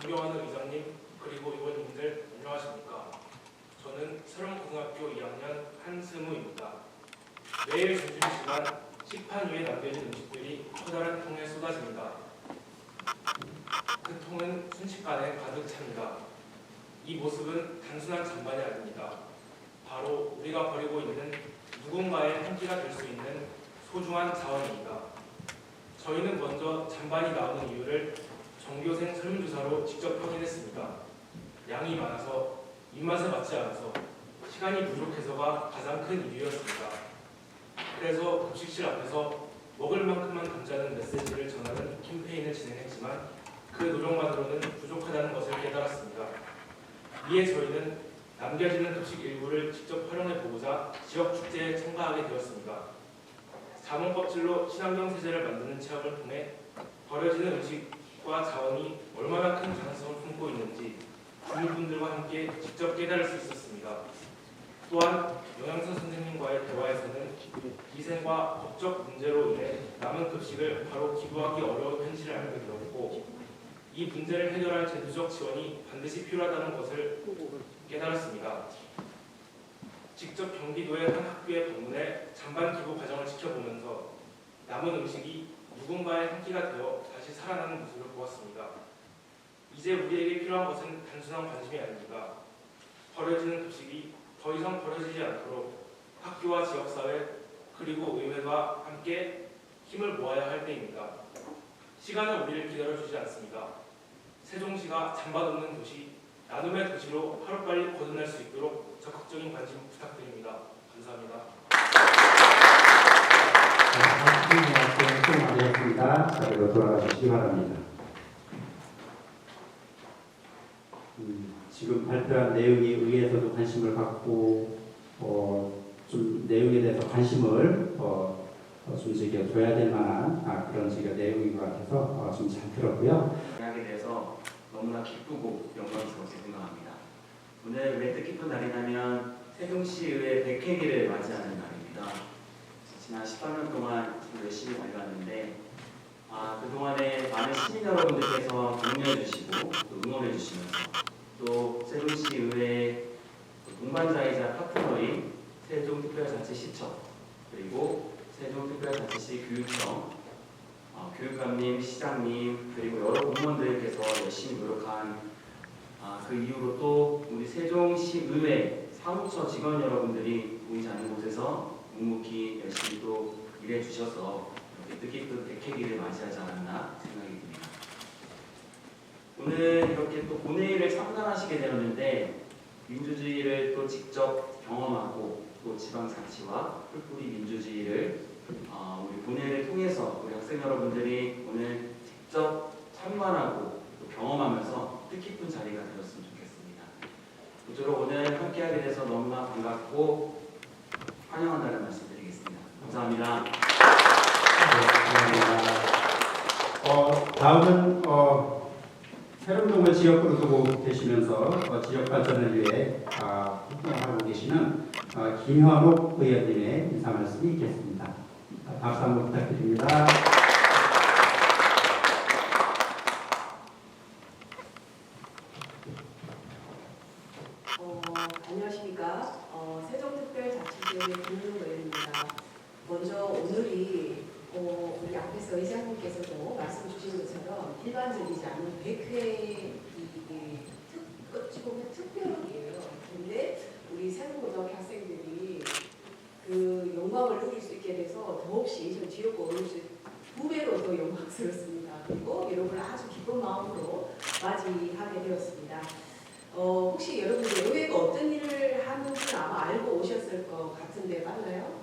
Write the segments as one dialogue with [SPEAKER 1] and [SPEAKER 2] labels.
[SPEAKER 1] 존경하는 이장님 그리고 의원님들 안녕하십니까. 저는 서령고등학교 2학년 한승우입니다 매일 점심시간 식판 위에 남겨진 음식들이 커다란 통에 쏟아집니다. 그 통은 순식간에 가득 찹니다. 이 모습은 단순한 잔반이 아닙니다. 바로 우리가 버리고 있는 누군가의 한끼가 될 수 있는 소중한 자원입니다. 저희는 먼저 잔반이 나오는 이유를 전교생 설문조사로 직접 확인했습니다. 양이 많아서 입맛에 맞지 않아서 시간이 부족해서가 가장 큰 이유였습니다. 그래서 급식실 앞에서 먹을 만큼만 담자는 메시지를 전하는 캠페인을 진행했지만 그 노력만으로는 부족하다는 것을 깨달았습니다. 이에 저희는 남겨지는 급식 일부를 직접 활용해 보고자 지역 축제에 참가하게 되었습니다. 자몽 껍질로 친환경 세제를 만드는 체험을 통해 버려지는 음식 과 자원이 얼마나 큰 가능성을 품고 있는지 주민분들과 함께 직접 깨달을 수 있었습니다. 또한 영양사 선생님과의 대화에서는 위생과 법적 문제로 인해 남은 급식을 바로 기부하기 어려운 현실을 알게 되었고 이 문제를 해결할 제도적 지원이 반드시 필요하다는 것을 깨달았습니다. 직접 경기도의 한 학교에 방문해 잔반 기부 과정을 지켜보면서 남은 음식이 누군가의 한 끼가 되어 다시 살아나는 모습을 보았습니다. 이제 우리에게 필요한 것은 단순한 관심이 아닙니다. 버려지는 급식이 더 이상 버려지지 않도록 학교와 지역사회 그리고 의회가 함께 힘을 모아야 할 때입니다. 시간은 우리를 기다려주지 않습니다. 세종시가 잔반 없는 도시, 나눔의 도시로 하루빨리 거듭날 수 있도록 적극적인 관심 부탁드립니다. 감사합니다.
[SPEAKER 2] 학생들한테 수고 많으셨습니다. 자리로 돌아가 주시기 바랍니다. 음, 지금 발표한 내용이 의회에서도 관심을 갖고 어, 좀 내용에 대해서 관심을 어, 어, 좀 둬야 될 만한 아, 그런 저기가 내용인 것 같아서 어, 좀잘 들었고요.
[SPEAKER 3] 하게 돼서 너무나 기쁘고 영광스럽게 생각합니다. 오늘 왜 뜻깊은 날이냐면 세종시의회 100회기를 맞이하는 날입니다. 지난 18년 동안 좀 열심히 달려왔는데 아, 그동안에 많은 시민 여러분들께서 격려해 주시고 또 응원해 주시면서 또 세종시 의회 동반자이자 파트너인 세종특별자치시청 그리고 세종특별자치시 교육청 어, 교육감님, 시장님 그리고 여러 공무원들께서 열심히 노력한 아, 그 이후로 또 우리 세종시 의회 사무처 직원 여러분들이 보이지 않는 곳에서 묵묵히 열심히 또 일해 주셔서 뜻깊은 백회기를 맞이하지 않았나 생각이 듭니다. 오늘 이렇게 또 본회의를 참관하시게 되었는데 민주주의를 또 직접 경험하고 또 지방자치와 뿔뿔이 민주주의를 어, 우리 본회의를 통해서 우리 학생 여러분들이 오늘 직접 참관하고 또 경험하면서 뜻깊은 자리가 되었으면 좋겠습니다. 모쪼록 오늘 함께하게 돼서 너무나 반갑고 환영한다는 말씀드리겠습니다. 감사합니다.
[SPEAKER 2] 어, 다음은 어, 세lum동을 지역구로 두고 계시면서 어, 지역 발전을 위해 아, 활동하고 계시는 어, 김현옥 의원님의 인사 말씀이 있겠습니다. 아, 박수 한번 부탁드립니다.
[SPEAKER 4] 어, 안녕하십니까. 어, 세종특별자치지역의 김윤호입니다. 먼저 오늘이 어, 우리 앞에서 의장님께서도 말씀 주신 것처럼 일반적이지 않은 100회 이 특, 어찌 보면 특별이에요. 근데 우리 세종고등학교 학생들이 그 영광을 누릴 수 있게 돼서 더없이 저 지역구 어르신 두 배로 더 영광스럽습니다. 그리고 여러분을 아주 기쁜 마음으로 맞이하게 되었습니다. 어, 혹시 어떤 하는지 아마 알고 오셨을 것 같은데 맞나요?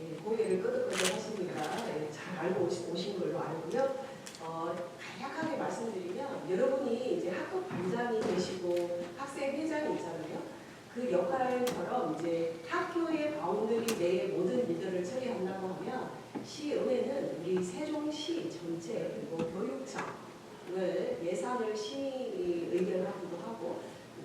[SPEAKER 4] 예, 고개를 끄덕끄덕 하시니까 예, 잘 알고 오신, 오신 걸로 알고요. 어, 간략하게 말씀드리면 여러분이 이제 학급 반장이 되시고 학생 회장이 있잖아요. 그 역할처럼 이제 학교의 바운더리 내의 모든 일들을 처리한다고 하면 시의회는 우리 세종시 전체 그리고 교육청을 예산을 심의 의결하기도 하고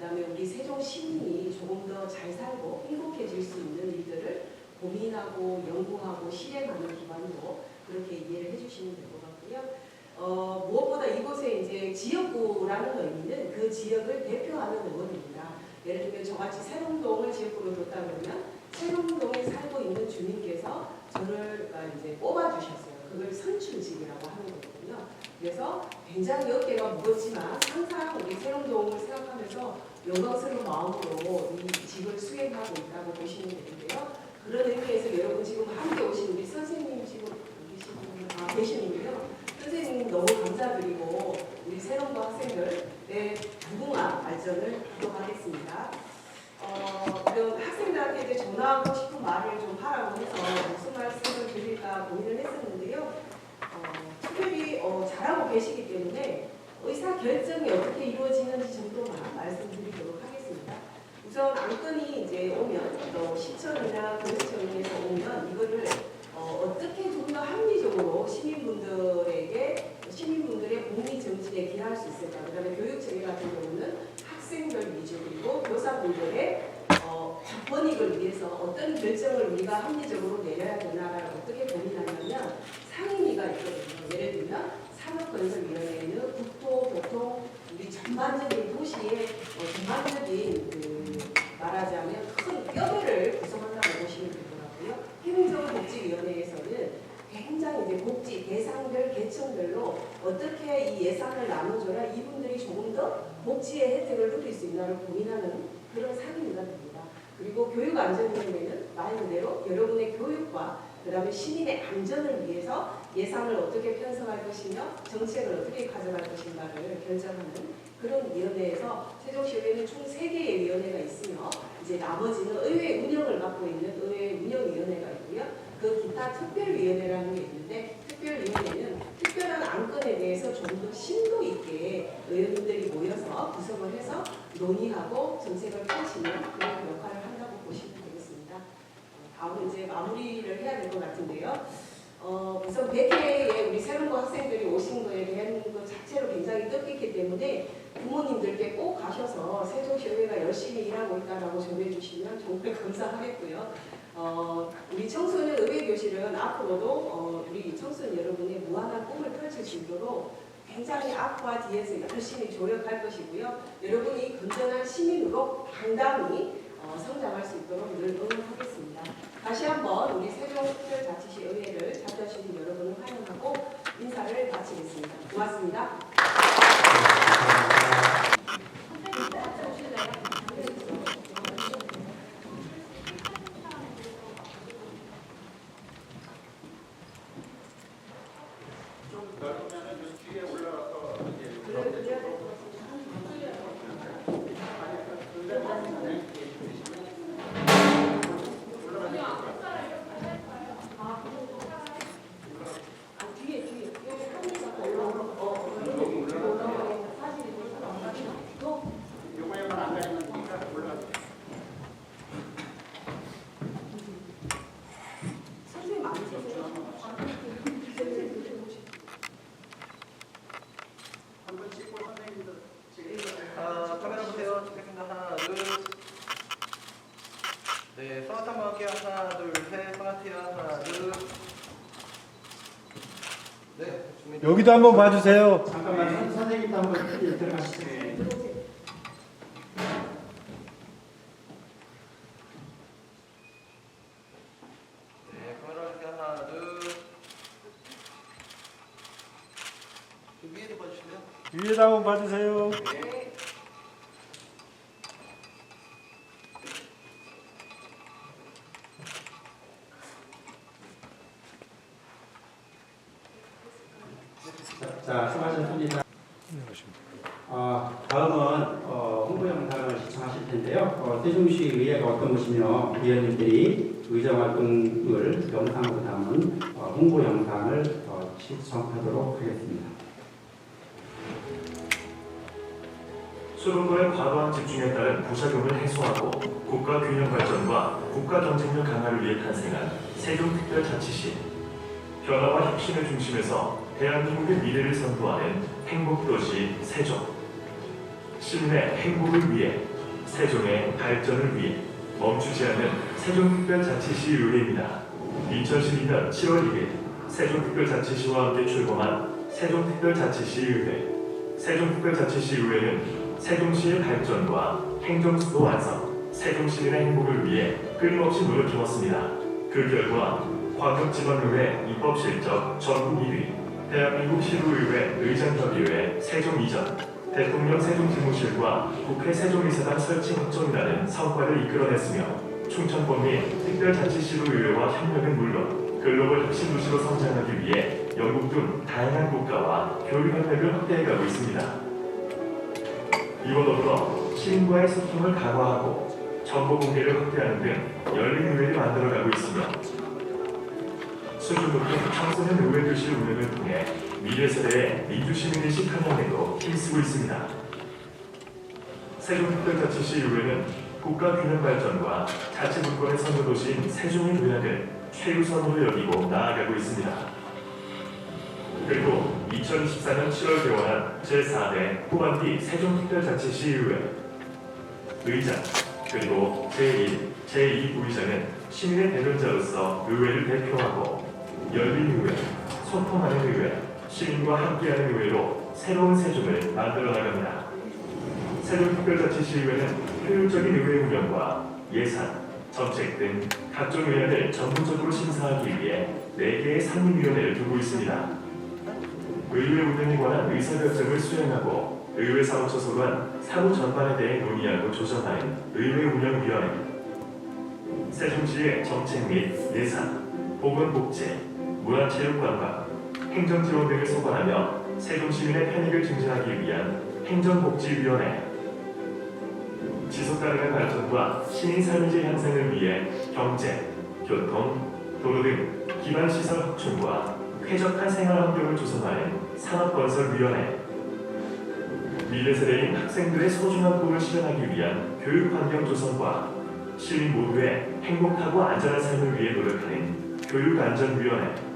[SPEAKER 4] 그다음에 우리 세종 시민이 조금 더 잘 살고 행복해질 수 있는 일들을 고민하고 연구하고 실행하는 기관으로 그렇게 이해를 해주시면 될 것 같고요. 어, 무엇보다 이곳에 이제 지역구라는 의미는 그 지역을 대표하는 의원입니다. 예를 들면 저같이 세롱동을 지역구로 뒀다 그러면 세롱동에 살고 있는 주민께서 저를 아, 이제 뽑아주셨어요. 그걸 선출직이라고 하는 거거든요. 그래서 굉장히 어깨가 무겁지만 항상 우리 세롱동을 생각하면서 영광스러운 마음으로 이 직을 수행하고 있다고 보시면 되는데요. 그런 의미에서 여러분 지금 함께 오신 우리 선생님 지금 아, 계시는데요. 선생님 너무 감사드리고 우리 새로운 학생들의 무궁한 발전을 기도하겠습니다. 어, 그럼 학 생들한테 이제 전하고 싶은 말을 좀 하라고 해서 무슨 말씀을 드릴까 고민을 했었는데요. 어, 특별히 어, 잘하고 계시기 때문에 의사 결정이 어떻게 이루어지는지 정도만 말씀드리도록 하겠습니다. 우선 안건이 이제 오면 또 시청이나 교육청에서 오면 이거를 어, 어떻게 좀 더 합리적으로 시민분들에게 시민분들의 공리 정진에 기여할 수 있을까? 그다음에 교육청 같은 경우는 학생들 위주 그리고 교사분들의 어, 번익을 위해서 어떤 결정을 우리가 합리적으로 내려야 되나를 어떻게 고민하냐면 상임위가 있거든요. 예를 들면 산업건설위원회는 국토교통 우리 전반적인 도시의 어, 전반적인 그 말하자면 큰 뼈대를 구성한다고 보시면 되더라고요. 행정복지위원회에서는 굉장히 이제 복지 대상별 계층별로 어떻게 이 예산을 나눠줘야 이분들이 조금 더 복지의 혜택을 누릴 수 있나를 고민하는 그런 됩니다. 그리고 교육 안전위원회는 말 그대로 여러분의 교육과 그 다음에 시민의 안전을 위해서 예산을 어떻게 편성할 것이며 정책을 어떻게 가져갈 것인가를 결정하는 그런 위원회에서 세종시의회는 총 3개의 위원회가 있으며 이제 나머지는 의회 운영을 맡고 있는 의회 운영위원회가 있고요. 그 기타 특별위원회라는 게 있는데 특별위원회는 특별한 안건에 대해서 좀 더 심도 있게 의원님들이 모여서 구성을 해서 논의하고 정책을 펼치는 그런 역할을 한다고 보시면 되겠습니다. 어, 다음은 이제 마무리를 해야 될 것 같은데요. 어, 우선 100회에 우리 새로운 학생들이 오신 거에 대한 것 자체로 굉장히 뜻깊기 때문에 부모님들께 꼭 가셔서 세종시의회가 열심히 일하고 있다라고 전해 주시면 정말 감사하겠고요. 어, 우리 청소년 의회 교실은 앞으로도 어, 우리 청소년 여러분의 무한한 꿈을 펼칠 수 있도록 굉장히 앞과 뒤에서 열심히 조력할 것이고요. 여러분이 건전한 시민으로 당당히 어, 성장할 수 있도록 늘 응원하겠습니다. 다시 한번 우리 세종특별 자치시 의회를 찾아주신 여러분을 환영하고 인사를 마치겠습니다. 고맙습니다. 아, 뒤에 뒤에 여기 한리가 별로 어 올라가요. 사진이 또 선생님 안 계세요? 선생님 드셔보시죠.
[SPEAKER 5] 아, 카메라 보세요. 찍겠습니다. 하나, 둘. 네, 성화트 한번 할게요. 하나, 둘, 셋. 성화트야. 하나, 둘. 네, 준비.
[SPEAKER 6] 여기도 한번 봐주세요.
[SPEAKER 2] 잠깐만 선- 선생님도 한번 들어가시죠.
[SPEAKER 5] 네, 카메라 볼게요. 하나, 둘. 그 위에도 봐주실래요?
[SPEAKER 6] 위에도 한번 봐주세요.
[SPEAKER 4] 네.
[SPEAKER 2] 자, 수고하셨습니다. 어, 다음은 어, 홍보 영상을 시청하실 텐데요. 어, 세종시 의회가 어떤 곳이며 위원님들이 의정 활동을 영상으로 담은 어, 홍보 영상을 어, 시청하도록 하겠습니다.
[SPEAKER 7] 수론과의 과도한 집중에 따른 부작용을 해소하고 국가 균형 발전과 국가 경쟁력 강화를 위해 탄생한 세종특별자치시 변화와 혁신을 중심에서 대한민국의 미래를 선도하는 행복도시 세종 시민의 행복을 위해 세종의 발전을 위해 멈추지 않는 세종특별자치시 의회입니다. 2012년 7월 1일 세종특별자치시와 함께 출범한 세종특별자치시 의회 세종특별자치시 의회는 세종시의 발전과 행정수도 완성, 세종시민의 행복을 위해 끊임없이 노력 해왔습니다. 그 결과 광역지방의회 입법 실적 전국 1위, 대한민국 시도의회 의장협의회 세종 이전, 대통령 세종지무실과 국회 세종이사당 설치 확정이라는 성과를 이끌어냈으며 충청권 및 특별자치시도의회와 협력은 물론 글로벌 혁신 도시로 성장하기 위해 영국 등 다양한 국가와 교류 협력을 확대해가고 있습니다. 이와 더불어 시민과의 소통을 강화하고 정보 공개를 확대하는 등 열린 의회를 만들어가고 있으며 수준 높은 청소년 의회 교실 운영을 통해 미래 세대의 민주시민의식 환영에도 힘쓰고 있습니다. 세종특별자치 시 의회는 국가 균형 발전과 자치분권의 선도도시인 세종의 도약을 최우선으로 여기고 나아가고 있습니다. 그리고 2024년 7월 개원한 제4대 후반기 세종특별자치시의회 의장 그리고 제1, 제2 부의장은 시민의 대변자로서 의회를 대표하고 열린 의회, 소통하는 의회, 시민과 함께하는 의회로 새로운 세종을 만들어 나갑니다. 세종특별자치시의회는 효율적인 의회 운영과 예산, 정책 등 각종 의안을 전문적으로 심사하기 위해 4개의 상임위원회를 두고 있습니다. 의회 운영에 관한 의사결정을 수행하고 의회 사무처 소관 사무 전반에 대해 논의하고 조정하는 의회 운영위원회 세종시의 정책 및 예산, 보건복지, 문화체육관광, 행정지원 등을 소관하며 세종 시민의 편익을 증진하기 위한 행정복지위원회. 지속 가능한 발전과 시민 삶의 질 향상을 위해 경제, 교통, 도로 등 기반 시설 확충과 쾌적한 생활 환경을 조성하는 산업건설위원회. 미래 세대인 학생들의 소중한 꿈을 실현하기 위한 교육 환경 조성과 시민 모두의 행복하고 안전한 삶을 위해 노력하는 교육안전위원회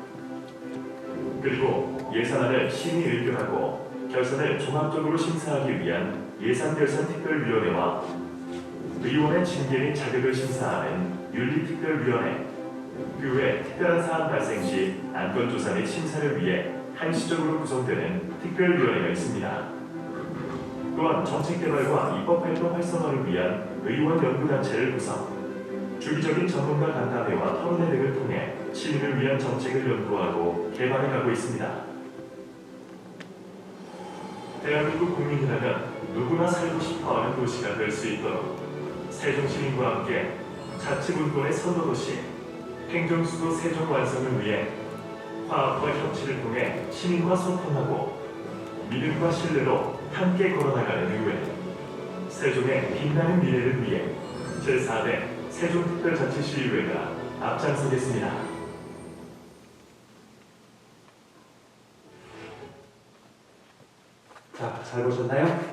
[SPEAKER 7] 그리고 예산안을 심의 의결하고 결산을 종합적으로 심사하기 위한 예산결산특별위원회와 의원의 징계 및 자격을 심사하는 윤리특별위원회 그 외 특별한 사안 발생 시 안건조사 및 심사를 위해 한시적으로 구성되는 특별위원회가 있습니다. 또한 정책개발과 입법활동 활성화를 위한 의원 연구단체를 구성, 주기적인 전문가 간담회와 토론회 등을 통해 시민을 위한 정책을 연구하고 개발해가고 있습니다. 대한민국 국민이라면 누구나 살고 싶어하는 도시가 될 수 있도록 세종시민과 함께 자치분권의 선도도시, 행정수도 세종 완성을 위해 화합과 협치를 통해 시민과 소통하고 믿음과 신뢰로 함께 걸어나가는 의회 세종의 빛나는 미래를 위해 제4대 세종특별자치시의회가 앞장서겠습니다.
[SPEAKER 2] 잘 보셨나요?